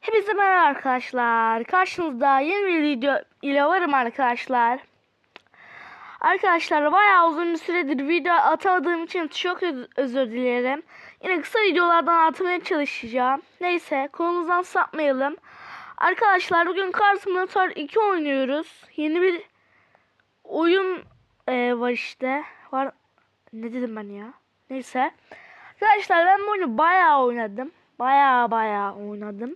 Hepinize merhaba arkadaşlar. Karşınızda yeni bir video ile varım arkadaşlar. Arkadaşlar bayağı uzun bir süredir video atamadığım için çok öz- özür dilerim. Yine kısa videolardan atmaya çalışacağım. Neyse konumuzdan sapmayalım. Arkadaşlar bugün Car Simulator 2 oynuyoruz. Yeni bir oyun e, var işte. Var ne dedim ben ya? Neyse. Arkadaşlar ben bu oyunu bayağı oynadım. Bayağı bayağı oynadım.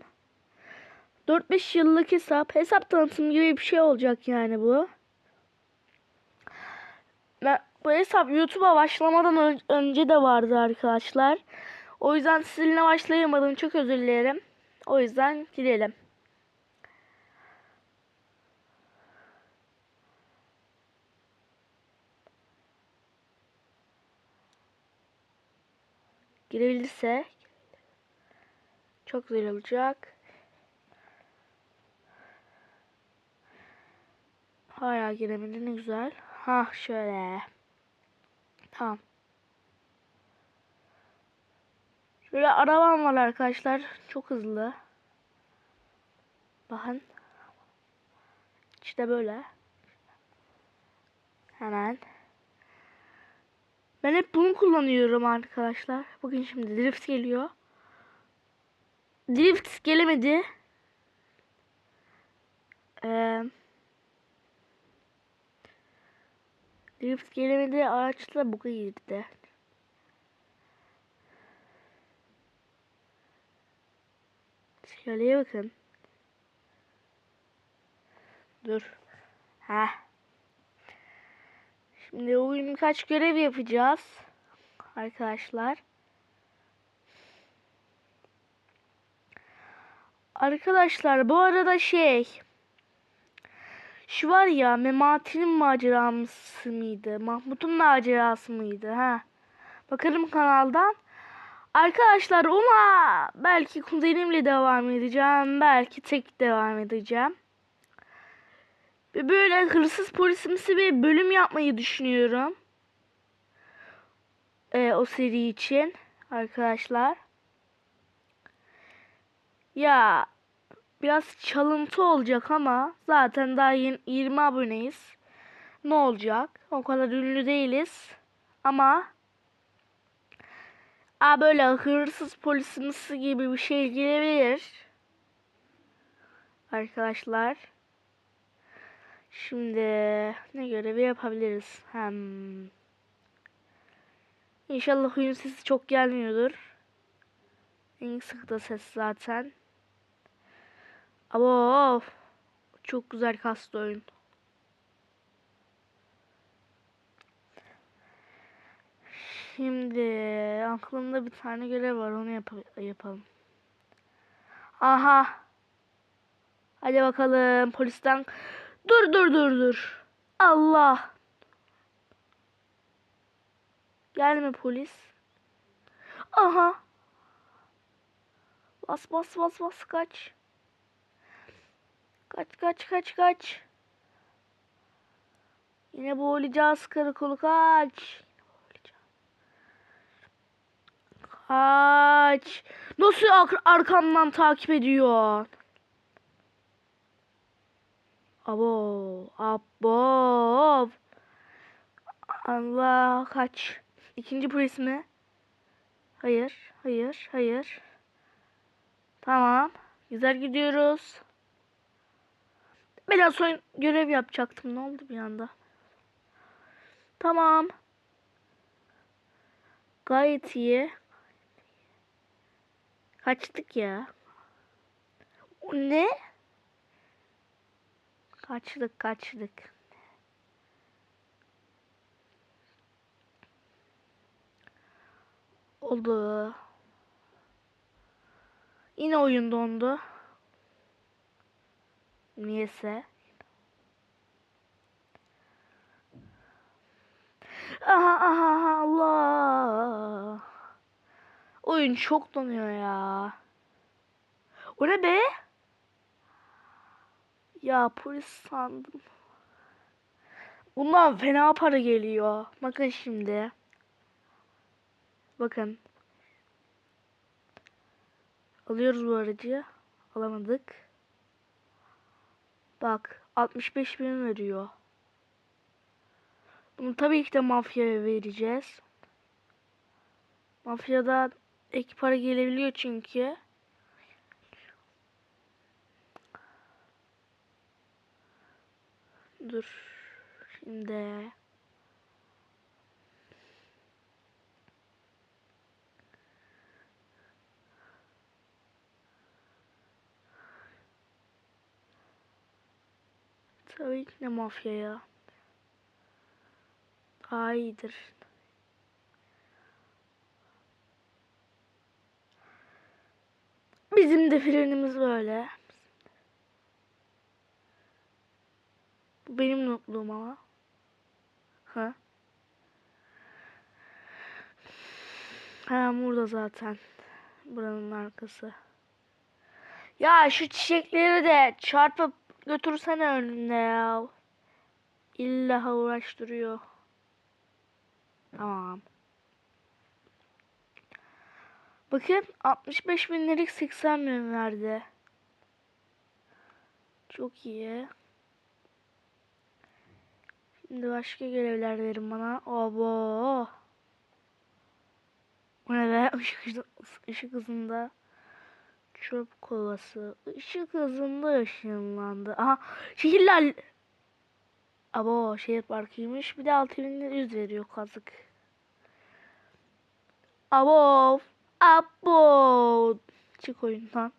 4-5 yıllık hesap. Hesap tanıtım gibi bir şey olacak yani bu. Ben, bu hesap YouTube'a başlamadan ön- önce de vardı arkadaşlar. O yüzden sizinle başlayamadım. Çok özür dilerim. O yüzden gidelim. Girebilirse çok güzel olacak. Hala giremedi ne güzel. Ha şöyle. Tamam. Şöyle arabam var arkadaşlar. Çok hızlı. Bakın. İşte böyle. Hemen. Ben hep bunu kullanıyorum arkadaşlar. Bugün şimdi drift geliyor. Drift gelemedi. Eee Drift gelemedi araçla buga girdi. Şöyleye bakın. Dur. Ha. Şimdi oyun birkaç görev yapacağız. Arkadaşlar. Arkadaşlar bu arada şey. Şu var ya Memati'nin macerası mıydı? Mahmut'un macerası mıydı? Ha. Bakarım kanaldan. Arkadaşlar ona belki kuzenimle devam edeceğim. Belki tek devam edeceğim. Böyle hırsız polisimsi bir bölüm yapmayı düşünüyorum. Ee, o seri için arkadaşlar. Ya biraz çalıntı olacak ama zaten daha yeni 20 aboneyiz. Ne olacak? O kadar ünlü değiliz. Ama Aa, böyle hırsız polisimsi gibi bir şey gelebilir. Arkadaşlar. Şimdi ne görevi yapabiliriz? Hem İnşallah oyun sesi çok gelmiyordur. En sık da ses zaten. Ama of. Çok güzel kastı oyun. Şimdi aklımda bir tane görev var. Onu yap- yapalım. Aha. Hadi bakalım polisten. Dur dur dur dur. Allah. Gelme polis. Aha. Bas bas bas bas kaç. Kaç kaç kaç kaç. Yine boğulacağız karakolu kaç. Kaç. Nasıl ar- arkamdan takip ediyor? Abo, abo. Allah kaç. İkinci polis mi? Hayır, hayır, hayır. Tamam. Güzel gidiyoruz. Biraz son görev yapacaktım. Ne oldu bir anda? Tamam. Gayet iyi. Kaçtık ya. Ne? Kaçtık kaçtık. Oldu. Yine oyun dondu. Niyese. Aha aha Allah. Oyun çok donuyor ya. O ne be? Ya polis sandım. Bundan fena para geliyor. Bakın şimdi. Bakın. Alıyoruz bu aracı. Alamadık. Bak 65 bin veriyor. Bunu tabii ki de mafyaya vereceğiz. Mafyada ek para gelebiliyor çünkü. Dur. Şimdi. Tabii ki de mafyaya. Daha iyidir. Bizim de frenimiz böyle. Bu benim notluğum ama. Ha? Ha burada zaten. Buranın arkası. Ya şu çiçekleri de çarpıp götürsene önüne ya. İlla uğraştırıyor. Tamam. Bakın 65 binlik 80 bin verdi. Çok iyi. Şimdi başka görevler verin bana. Obo. Bu ne be? Işık, ışık hızında. Çöp kovası. Işık hızında ışınlandı. Aha şehirler. Abo şehir parkıymış. Bir de 6100 veriyor kazık. Abo. Abo. Çık oyundan.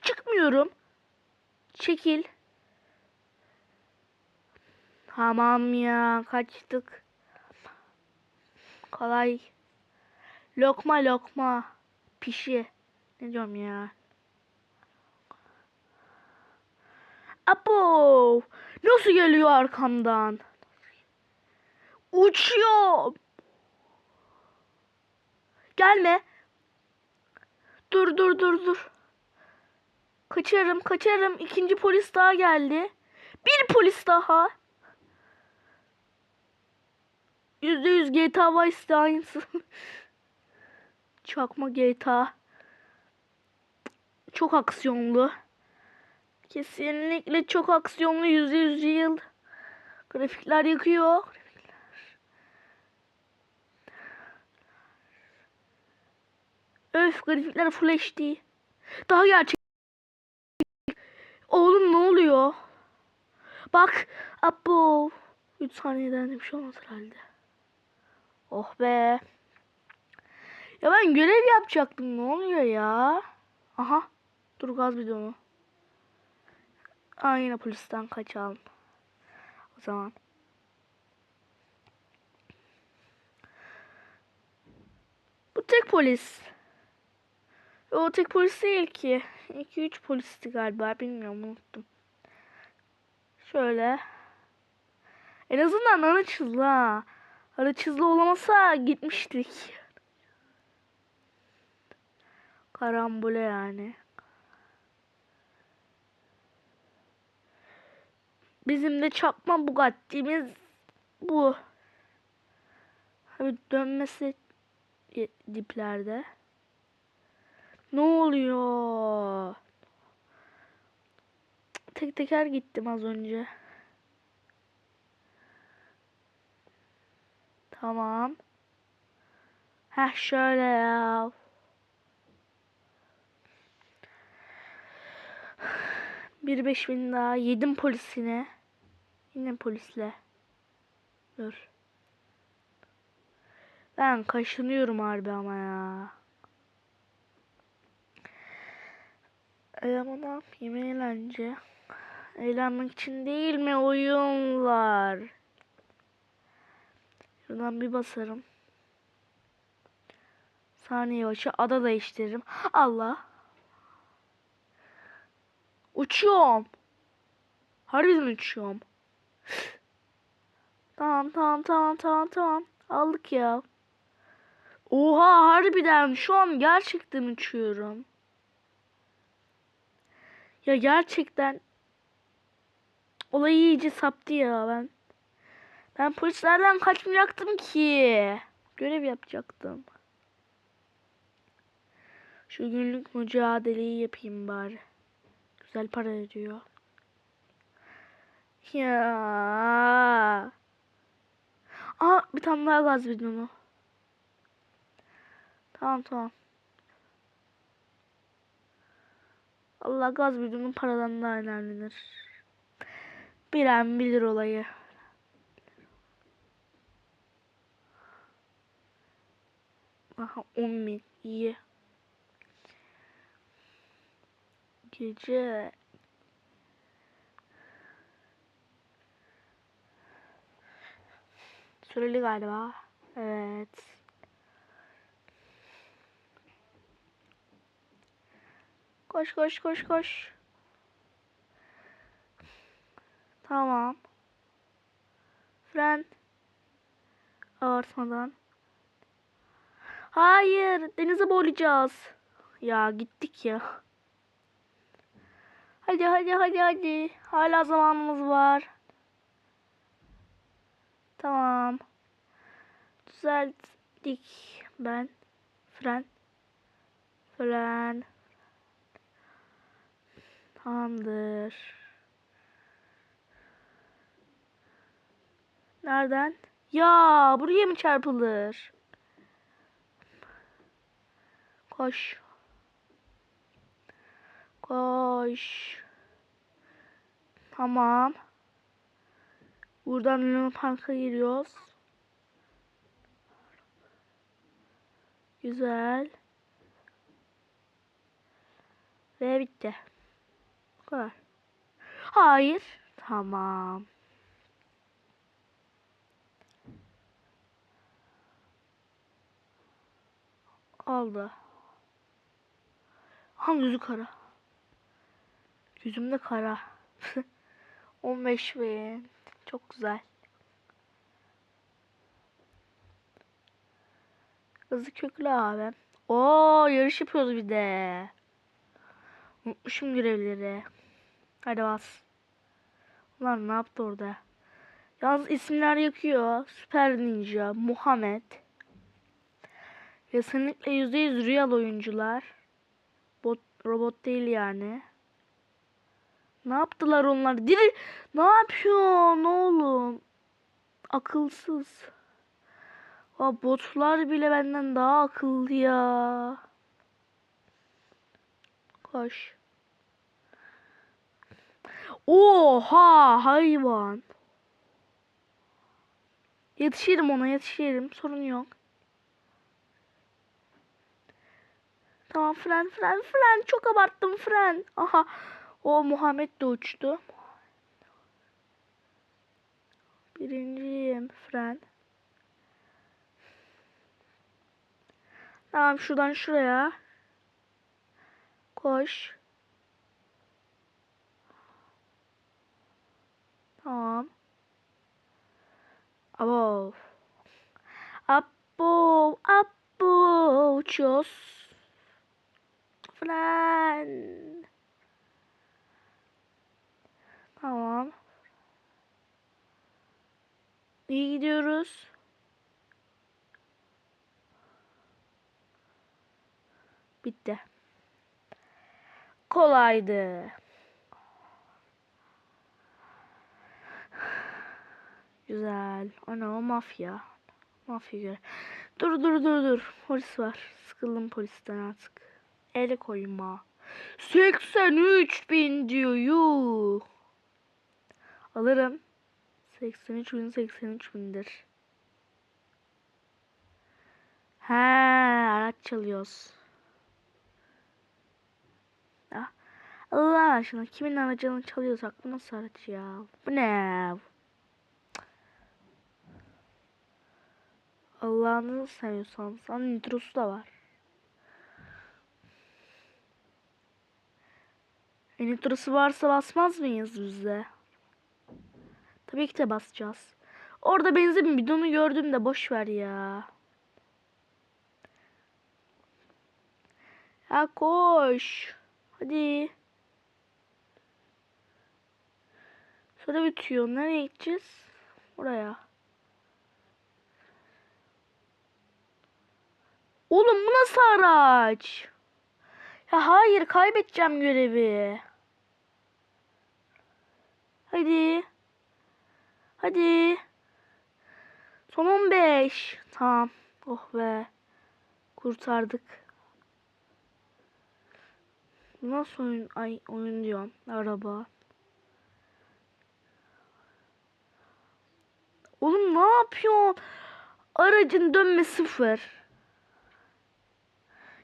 Çıkmıyorum. Çekil. Tamam ya kaçtık. Kolay. Lokma lokma. Pişi. Ne diyorum ya. Apo. Nasıl geliyor arkamdan? Uçuyor. Gelme. Dur dur dur dur. Kaçarım kaçarım. İkinci polis daha geldi. Bir polis daha. Yüzde yüz GTA Vice'de aynısı. Çakma GTA. Çok aksiyonlu. Kesinlikle çok aksiyonlu yüzde yüz yıl. Grafikler yakıyor. Öf grafikler full HD. Daha gerçek. Oğlum ne oluyor? Bak. Abo. 3 saniyeden de bir şey olmaz herhalde. Oh be. Ya ben görev yapacaktım. Ne oluyor ya? Aha. Dur gaz bidonu. Aa yine polisten kaçalım. O zaman. Bu tek polis. O tek polis değil ki. 2-3 polisti galiba. Bilmiyorum unuttum. Şöyle. En azından araç hızlı ha. Araç hızlı olamasa gitmiştik. Karambole yani. Bizim de çakma Bugatti'miz bu. Abi dönmesi diplerde. Ne oluyor? Tek teker gittim az önce. Tamam. Heh şöyle ya. Bir beş bin daha. Yedim polisine. Yine polisle. Dur. Ben kaşınıyorum harbi ama ya. E ama ne yapayım eğlence. Eğlenmek için değil mi oyunlar? Şuradan bir basarım. Saniye başı ada değiştiririm. Allah. Uçuyorum. Harbiden uçuyorum. Tamam tamam tamam tamam tamam. Aldık ya. Oha harbiden şu an gerçekten uçuyorum. Ya gerçekten olayı iyice saptı ya ben. Ben polislerden kaçmayacaktım ki. Görev yapacaktım. Şu günlük mücadeleyi yapayım bari. Güzel para ediyor. Ya. Aa bir tane daha gaz bidonu. Tamam tamam. Allah gaz bidonu paradan daha önemlidir. Bilen bilir olayı. Aha 10 bin iyi. Gece. Süreli galiba. Evet. Koş koş koş koş. Tamam. Fren. Abartmadan. Hayır, denize boğulacağız. Ya gittik ya. Hadi hadi hadi hadi. Hala zamanımız var. Tamam. Düzelttik ben. Fren. Fren. Tamamdır. Nereden? Ya buraya mı çarpılır? Koş. Koş. Tamam. Buradan Luna Park'a giriyoruz. Güzel. Ve bitti. Bu kadar. Hayır. Tamam. Oldu. Hangi yüzü kara? Yüzüm de kara. 15 bin. Çok güzel. Hızlı köklü abi. Oo yarış yapıyoruz bir de. Unutmuşum görevleri. Hadi bas. Ulan ne yaptı orada? Yalnız isimler yakıyor. Süper Ninja, Muhammed. Kesinlikle %100 real oyuncular. Bot, robot değil yani. Ne yaptılar onlar? Diri ne yapıyor? Oğlum? Akılsız. Aa, botlar bile benden daha akıllı ya. Koş. Oha hayvan. Yetişirim ona yetişirim. Sorun yok. Tamam fren fren fren. Çok abarttım fren. Aha. O Muhammed de uçtu. Birinciyim fren. Tamam şuradan şuraya. Koş. Tamam. Abo. Abo. Abo. Uçuyoruz. Fren. Tamam. İyi gidiyoruz. Bitti. Kolaydı. Güzel. Ana o mafya. Mafya göre. Dur dur dur dur. Polis var. Sıkıldım polisten artık. El koyma. 83 bin diyor. Yuh. Alırım. 83 bin 83 bindir. He araç çalıyoruz. Ya, Allah aşkına kimin aracını çalıyorsak bu nasıl araç ya? Bu ne? Allah'ını seviyorsan sana nitrosu da var. E, nitrosu varsa basmaz mıyız biz de? Tabii ki de basacağız. Orada benzin bidonu gördüm de boş ver ya. Ya koş. Hadi. Sonra bitiyor. Nereye gideceğiz? Oraya. Oğlum bu nasıl araç? Ya hayır kaybedeceğim görevi. Hadi. Hadi. Son 15. Tamam. Oh be. Kurtardık. Nasıl oyun? Ay oyun diyorum. Araba. Oğlum ne yapıyorsun? Aracın dönme sıfır.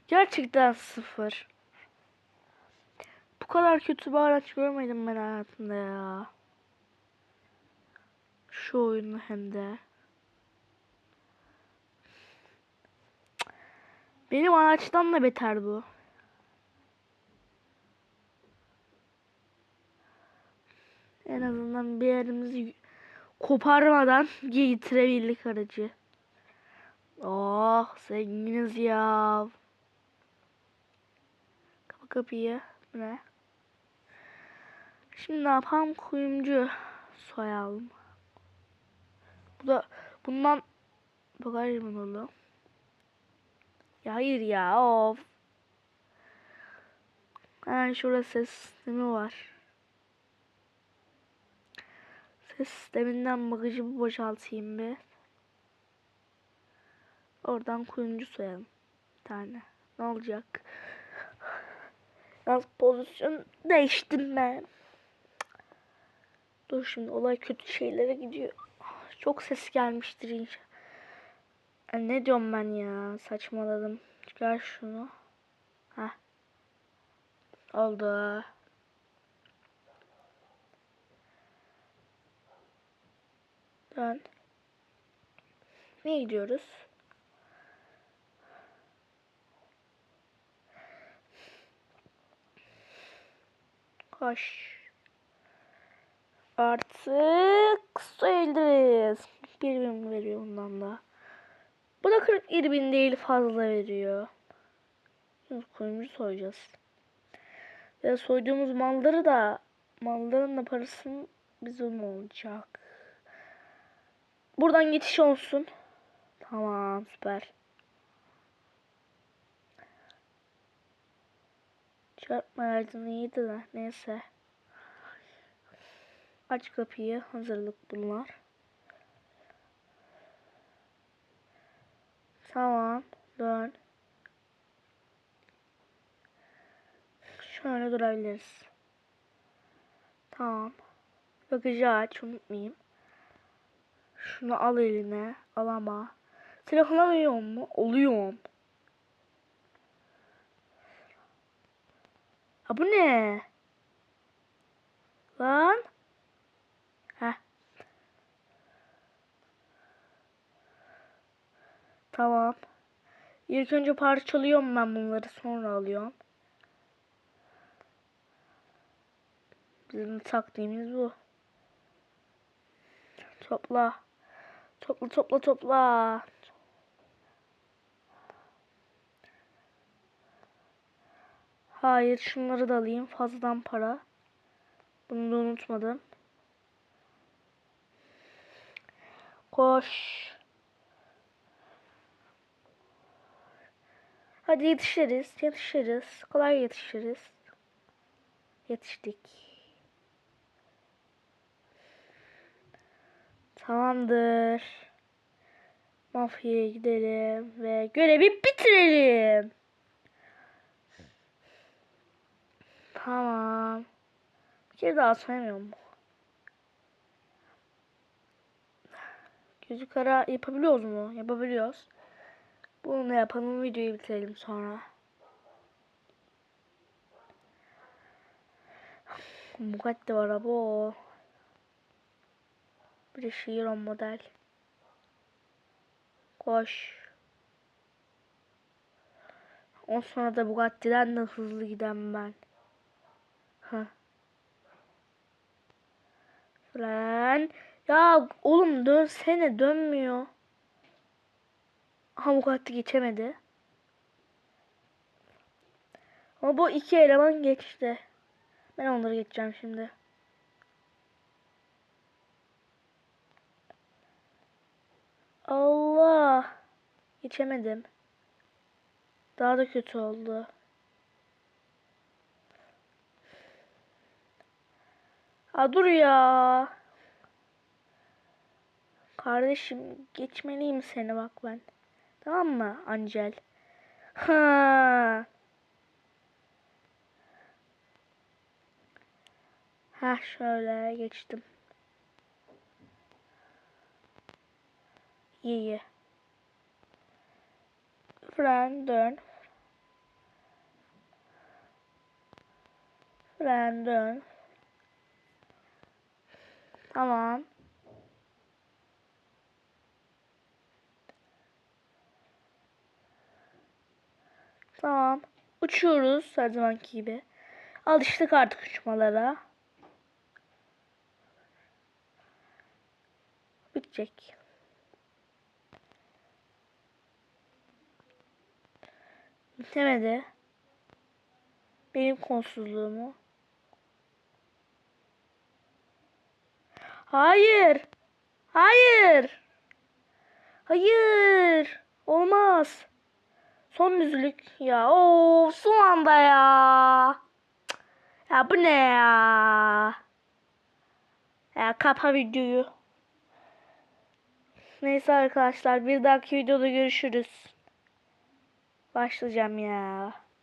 Gerçekten sıfır. Bu kadar kötü bir araç görmedim ben hayatımda ya. Şu oyunu hem de. Benim araçtan da beter bu. En azından bir yerimizi koparmadan getirebildik aracı. Oh zenginiz ya. Kapa kapıyı. Ne? Şimdi ne yapalım? Kuyumcu soyalım. Bu da bundan bagaj mı dolu? Ya hayır ya of. Hemen şurada ses sistemi var. Ses sisteminden bagajı boşaltayım bir. Oradan kuyumcu soyalım. Bir tane. Ne olacak? Yalnız pozisyon değiştim ben. Dur şimdi olay kötü şeylere gidiyor. Çok ses gelmiştir inşallah. Ya Ne diyorum ben ya? Saçmaladım. Çıkar şunu. Heh. Oldu. Dön. Ne gidiyoruz? Koş. Artık sayılırız. Bir bin veriyor ondan da. Bu da 47 bin değil fazla veriyor. Şimdi kuyumcu soyacağız. Ve soyduğumuz malları da malların da parasının bizim olacak. Buradan geçiş olsun. Tamam süper. Çarpma ağacını iyiydi de neyse. Aç kapıyı hazırlık bunlar. Tamam dön. Şöyle durabiliriz. Tamam. Bagajı aç unutmayayım. Şunu al eline. Al ama. Telefon alıyor mu? Oluyorum. Ha bu ne? Lan. Heh. Tamam. İlk önce parçalıyorum ben bunları sonra alıyorum. Bizim taktiğimiz bu. Topla. Topla topla topla. Hayır şunları da alayım. Fazladan para. Bunu da unutmadım. Koş. Hadi yetişiriz. Yetişiriz. Kolay yetişiriz. Yetiştik. Tamamdır. Mafyaya gidelim ve görevi bitirelim. Tamam. Bir kere daha sayamıyorum. Gözü kara yapabiliyoruz mu? Yapabiliyoruz. Bunu yapalım videoyu bitirelim sonra. Bugatti var abo. Bir de Chiron model. Koş. On sonra da Bugatti'den de hızlı giden ben. Heh. Fren. Ya oğlum dönsene dönmüyor. Hamuk attı geçemedi. Ama bu iki eleman geçti. Ben onları geçeceğim şimdi. Allah. Geçemedim. Daha da kötü oldu. A dur ya. Kardeşim geçmeliyim seni bak ben. Tamam mı Angel? Ha. Ha şöyle geçtim. İyi iyi. Fren dön. Fren dön. Tamam. Tamam. Uçuyoruz her zamanki gibi. Alıştık artık uçmalara. Bitecek. Bitemedi. Benim konsuzluğumu. Hayır. Hayır. Hayır. Olmaz. Son düzlük. Ya o son anda ya. Ya bu ne ya? Ya kapa videoyu. Neyse arkadaşlar bir dahaki videoda görüşürüz. Başlayacağım ya.